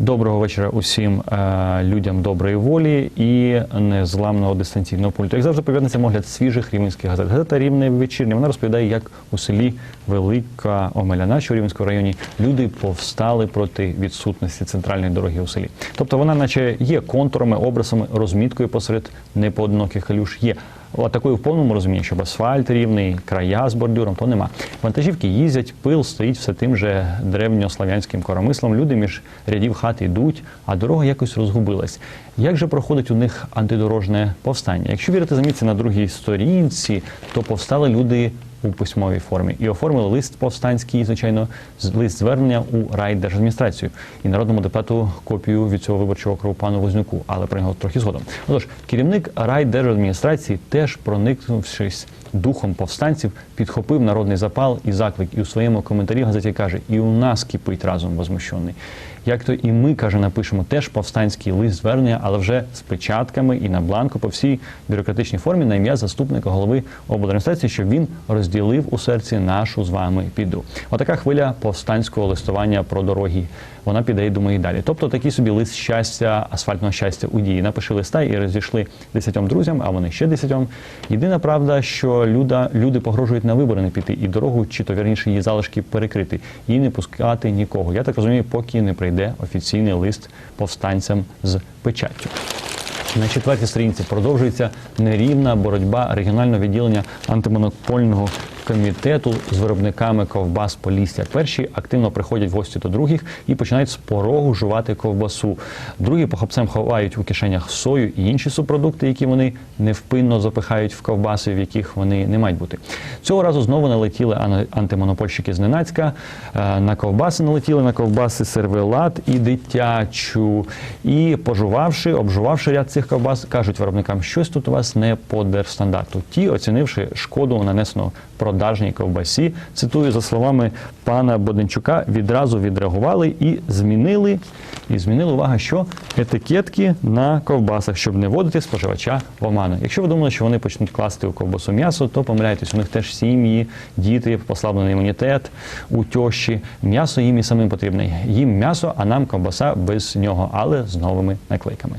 Доброго вечора усім е, людям доброї волі і незламного дистанційного пульту. Як завжди цим огляд свіжих рівненських газет. Газета Рівне вечірня. Вона розповідає, як у селі Велика Омеляна, що у Рівненському районі, люди повстали проти відсутності центральної дороги у селі. Тобто вона, наче, є контурами, образами, розміткою посеред непоодиноких калюш. Є такої в повному розумінні, щоб асфальт рівний, края з бордюром, то нема. Вантажівки їздять, пил стоїть все тим же древньослав'янським коромислом. Люди між рядів хат йдуть, а дорога якось розгубилась. Як же проходить у них антидорожне повстання? Якщо вірити замітці на другій сторінці, то повстали люди у письмовій формі і оформили лист повстанський, звичайно, лист звернення у райдержадміністрацію і народному депутату копію від цього виборчого округу пану Вознюку, але про нього трохи згодом. Отож, керівник райдержадміністрації теж проникнувшись духом повстанців, підхопив народний запал і заклик, і у своєму коментарі газеті каже: і у нас кипить разом возмущений. Як то і ми каже, напишемо теж повстанський лист звернення, але вже з печатками і на бланку по всій бюрократичній формі на ім'я заступника голови обладміністрації, щоб він розділив у серці нашу з вами піду. Отака хвиля повстанського листування про дороги. Вона піде і думає далі. Тобто такий собі лист щастя, асфальтного щастя у дії. Напиши листа і розійшли десятьом друзям, а вони ще десятьом. Єдина правда, що люда, люди погрожують на вибори не піти і дорогу, чи то вірніше її залишки перекрити, і не пускати нікого. Я так розумію, поки не прийде офіційний лист повстанцям з печаттю. На четвертій сторінці продовжується нерівна боротьба регіонального відділення антимонопольного комітету з виробниками ковбас Полісся. Перші активно приходять в гості до других і починають з порогу жувати ковбасу. Другі похопцем ховають у кишенях сою і інші субпродукти, які вони невпинно запихають в ковбаси, в яких вони не мають бути. Цього разу знову налетіли ан- антимонопольщики зненацька. Е, На ковбаси налетіли на ковбаси сервелат і дитячу. І пожувавши, обжувавши ряд цих ковбас, кажуть виробникам, щось тут у вас не по держстандарту. Ті, оцінивши шкоду, нанесену продажній ковбасі, цитую за словами пана Боденчука, відразу відреагували і змінили. І змінили увага, що етикетки на ковбасах, щоб не вводити споживача в оману. Якщо ви думали, що вони почнуть класти у ковбасу м'ясо, то помиляєтесь, у них теж сім'ї, діти, послаблений імунітет, у тьощі. М'ясо їм і самим потрібне. Їм м'ясо, а нам ковбаса без нього, але з новими наклейками.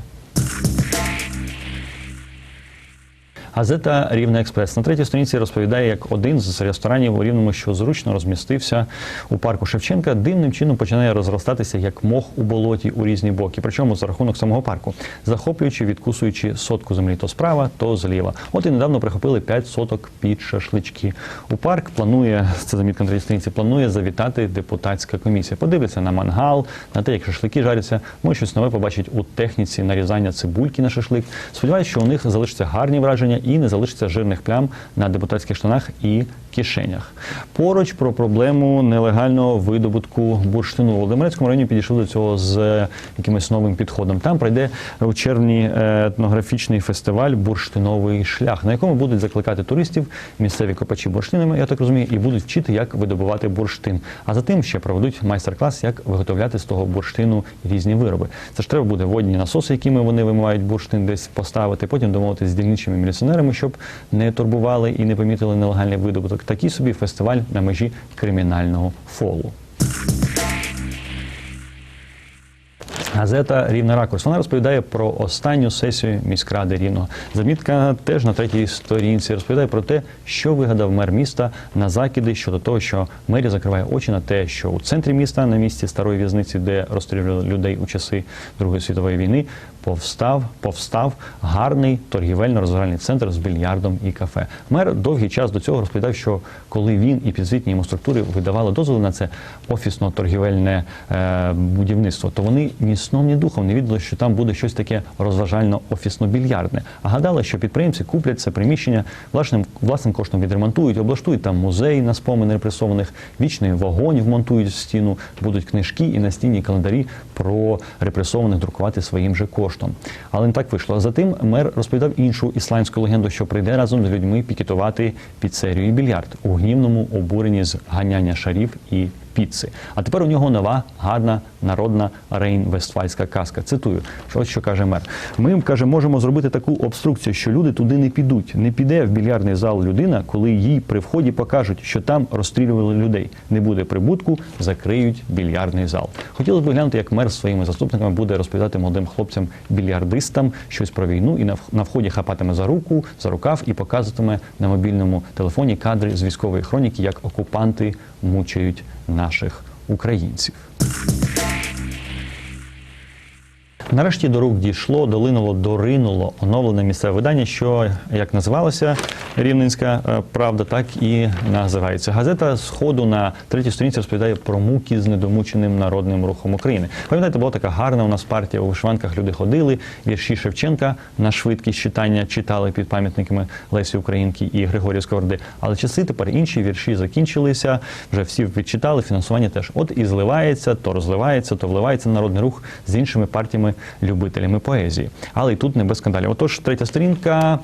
Газета Рівне Експрес на третій сторінці розповідає, як один з ресторанів у Рівному, що зручно розмістився у парку Шевченка, дивним чином починає розростатися як мох у болоті у різні боки. Причому за рахунок самого парку, захоплюючи, відкусуючи сотку землі то справа, то зліва. От і недавно прихопили 5 соток під шашлички. У парк планує це замітка на третій сторінці, планує завітати депутатська комісія. Подивиться на мангал, на те, як шашлики жаряться. Може щось нове побачить у техніці нарізання цибульки на шашлик. Сподіваюсь, що у них залишаться гарні враження і не залишиться жирних плям на депутатських штанах і кишенях. Поруч про проблему нелегального видобутку бурштину. У Володимирецькому районі підійшли до цього з е, якимось новим підходом. Там пройде у червні е, етнографічний фестиваль Бурштиновий шлях, на якому будуть закликати туристів, місцеві копачі бурштинами, я так розумію, і будуть вчити, як видобувати бурштин. А затим ще проведуть майстер-клас, як виготовляти з того бурштину різні вироби. Це ж треба буде водні насоси, якими вони вимивають бурштин, десь поставити. Потім домовитися з дільничими міліціонерами, щоб не турбували і не помітили нелегальний видобуток. Такий собі фестиваль на межі кримінального фолу. Газета Рівний ракурс. Вона розповідає про останню сесію міськради Рівного. Замітка теж на третій сторінці розповідає про те, що вигадав мер міста на закиди щодо того, що мерія закриває очі на те, що у центрі міста, на місці старої в'язниці, де розстрілювали людей у часи Другої світової війни, повстав, повстав гарний торгівельно-розважальний центр з більярдом і кафе. Мер довгий час до цього розповідав, що коли він і підзвітні йому структури видавали дозволи на це офісно-торгівельне е, будівництво, то вони ні сном, ні духом не віддали, що там буде щось таке розважально-офісно-більярдне. А гадали, що підприємці куплять це приміщення власним, власним коштом відремонтують, облаштують там музей на спомини репресованих, вічний вогонь вмонтують в стіну, будуть книжки і настінні календарі про репресованих друкувати своїм же коштом. Але не так вийшло. Затим мер розповідав іншу ісландську легенду, що прийде разом з людьми пікетувати піцерію і більярд у гнівному обуренні з ганяння шарів і піци. А тепер у нього нова гарна народна рейн-вестфальська казка. Цитую, ось що каже мер. Ми каже, можемо зробити таку обструкцію, що люди туди не підуть. Не піде в більярдний зал людина, коли їй при вході покажуть, що там розстрілювали людей. Не буде прибутку, закриють більярдний зал. Хотілося б глянути, як мер своїми заступниками буде розповідати молодим хлопцям більярдистам щось про війну і на вході хапатиме за руку, за рукав і показуватиме на мобільному телефоні кадри з військової хроніки, як окупанти мучають наших українців. Нарешті до рук дійшло, долинуло, доринуло оновлене місцеве видання, що як називалося Рівненська е, правда, так і називається. Газета з ходу на третій сторінці розповідає про муки з недомученим народним рухом України. Пам'ятаєте, була така гарна у нас партія у вишиванках. Люди ходили, вірші Шевченка на швидкість читання читали під пам'ятниками Лесі Українки і Григорія Сковороди. Але часи тепер інші вірші закінчилися. Вже всі відчитали, фінансування теж. От і зливається, то розливається, то вливається народний рух з іншими партіями любителями поезії. Але і тут не без скандалів. Отож, третя сторінка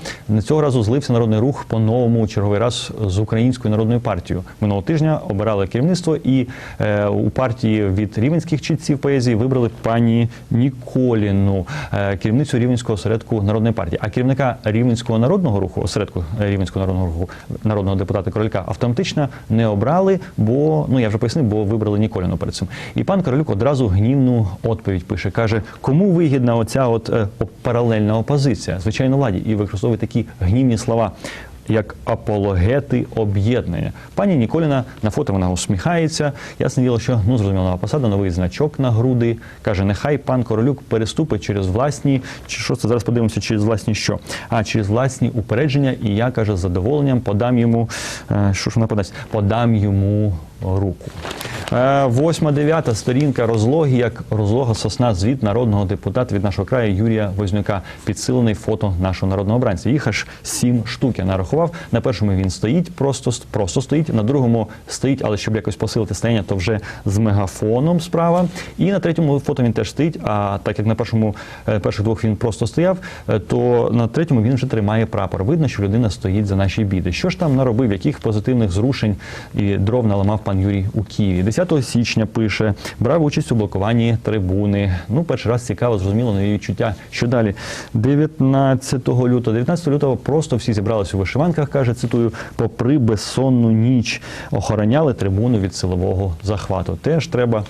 цього разу злився народний рух по-новому черговий раз з українською народною партією. Минулого тижня обирали керівництво, і е, у партії від рівенських читців поезії вибрали пані Ніколіну, е, керівницю рівненського осередку народної партії. А керівника рівненського народного руху, осередку рівненського народного руху, народного депутата Королька автоматично не обрали, бо ну я вже пояснив, бо вибрали Ніколіну перед цим. І пан Королюк одразу гнівну відповідь пише: каже, кому вигідна оця от е, паралельна опозиція, звичайно, владі, і використовує такі гнівні слова. Як апологети об'єднання. Пані Ніколіна на фото вона усміхається. Ясне діло, що ну зрозуміло, нова посада, новий значок на груди. Каже, нехай пан Королюк переступить через власні, чи що це зараз подивимося, через власні що? А через власні упередження. І я каже, з задоволенням подам йому, е, що ж вона подасть, подам йому руку. Е, Восьма, дев'ята сторінка розлоги, як розлога сосна звіт народного депутата від нашого краю Юрія Вознюка. Підсилений фото нашого народного обранця. Їх аж сім штук я нарахував. На першому він стоїть, просто, просто стоїть, на другому стоїть, але щоб якось посилити стояння, то вже з мегафоном справа. І на третьому фото він теж стоїть. А так як на першому е, перших двох він просто стояв, е, то на третьому він вже тримає прапор. Видно, що людина стоїть за наші біди. Що ж там наробив, яких позитивних зрушень і дров наламав пан Юрій у Києві? 10 січня пише, брав участь у блокуванні трибуни. Ну, перший раз цікаво, зрозуміло, нові відчуття. Що далі? 19 лютого. 19 лютого просто всі зібралися у вишиванках, каже, цитую, попри безсонну ніч охороняли трибуну від силового захвату. Теж треба.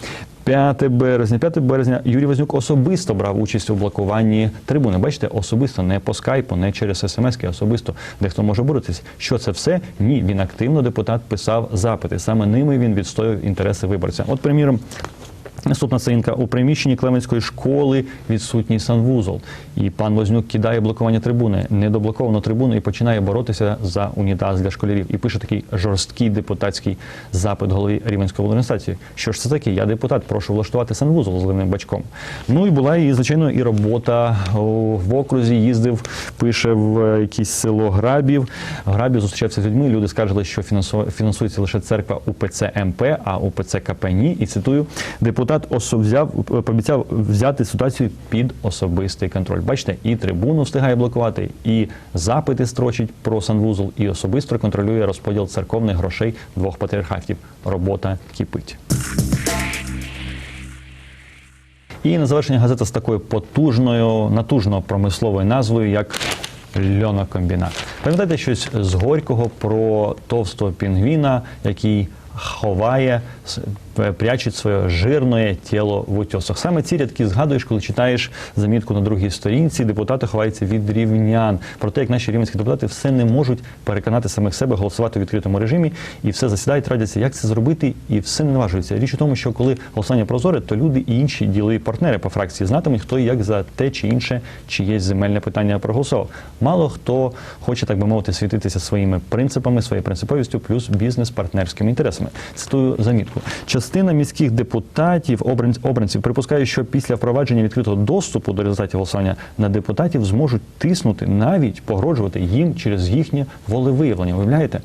5 березня, 5 березня Юрій Вознюк особисто брав участь у блокуванні трибуни. Бачите, особисто не по скайпу, не через смс, а особисто дехто може боротися. Що це все? Ні, він активно депутат писав запити. Саме ними він відстоював інтереси виборця. От, приміром. Наступна сторінка у приміщенні Клеменської школи відсутній санвузол. І пан Вознюк кидає блокування трибуни, недоблоковано трибуну і починає боротися за унітаз для школярів. І пише такий жорсткий депутатський запит голові Рівненської адміністрації. Що ж це таке? Я депутат, прошу влаштувати санвузол з ливним бачком. Ну і була і звичайно і робота в окрузі. Їздив, пише в е, якесь село Грабів. Грабів зустрічався з людьми. Люди скаржили, що фінансу- фінансується лише церква УПЦ МП, а УПЦ КП ні. І цитую, депутат осо- взяв, пообіцяв взяти ситуацію під особистий контроль. Бачите, і трибуну встигає блокувати, і запити строчить про санвузол, і особисто контролює розподіл церковних грошей двох патріархатів. Робота кипить. І на завершення газета з такою потужною, натужно промисловою назвою, як льонокомбінат. Пам'ятаєте щось з Горького про товстого пінгвіна, який ховає, прячуть своє жирне тіло в утьосах. Саме ці рядки згадуєш, коли читаєш замітку на другій сторінці. Депутати ховаються від рівнян. Про те, як наші рівненські депутати все не можуть переконати самих себе голосувати в відкритому режимі, і все засідають, радяться, як це зробити, і все не наважується. Річ у тому, що коли голосування прозоре, то люди і інші ділові партнери по фракції знатимуть, хто як за те чи інше чиєсь земельне питання проголосував. Мало хто хоче, так би мовити, світитися своїми принципами, своєю принциповістю, плюс бізнес-партнерськими інтересами. Цитую замітку. Частина міських депутатів, обранців, припускає, що після впровадження відкритого доступу до результатів голосування на депутатів зможуть тиснути, навіть погрожувати їм через їхнє волевиявлення. Уявляєте?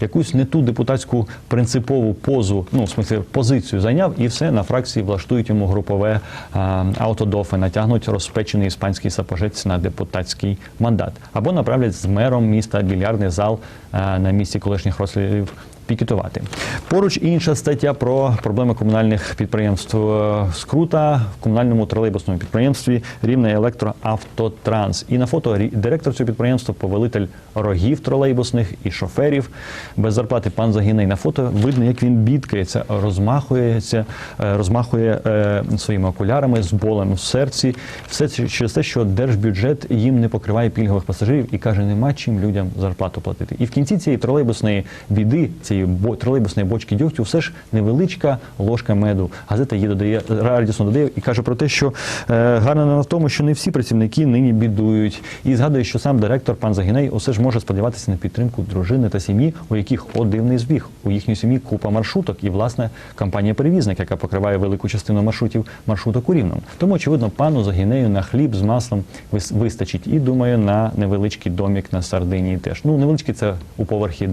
Якусь не ту депутатську принципову позу, ну в смислі позицію зайняв, і все на фракції влаштують йому групове а, аутодофи, натягнуть розпечений іспанський сапожець на депутатський мандат, або направлять з мером міста більярдний зал а, на місці колишніх розстрілів пікетувати. Поруч інша стаття про проблеми комунальних підприємств Е, скрута в комунальному тролейбусному підприємстві Рівне Електроавтотранс. І на фото директор цього підприємства, повелитель рогів тролейбусних і шоферів без зарплати пан Загіней. На фото видно, як він бідкається, розмахується, е, розмахує е, своїми окулярами з болем в серці. Все через те, що держбюджет їм не покриває пільгових пасажирів і каже, нема чим людям зарплату платити. І в кінці цієї тролейбусної біди, цієї бо- тролейбусної бочки дьогтю, все ж невеличка ложка меду. Газета її додає радісно додає і каже про те, що е, гарна на тому, що не всі працівники нині бідують. І згадує, що сам директор пан Загіней усе ж може сподіватися на підтримку дружини та сім'ї, у яких от дивний збіг. У їхній сім'ї купа маршруток і власне компанія перевізник, яка покриває велику частину маршрутів маршруток у Рівному. Тому очевидно, пану Загінею на хліб з маслом вис- вистачить. І думаю, на невеличкий домік на Сардинії теж. Ну невеличкий це у поверхі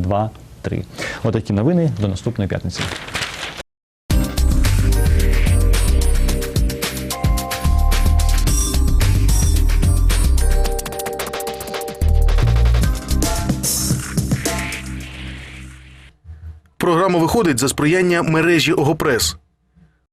2-3. Отакі новини до наступної п'ятниці. Програма виходить за сприяння мережі Огопрес.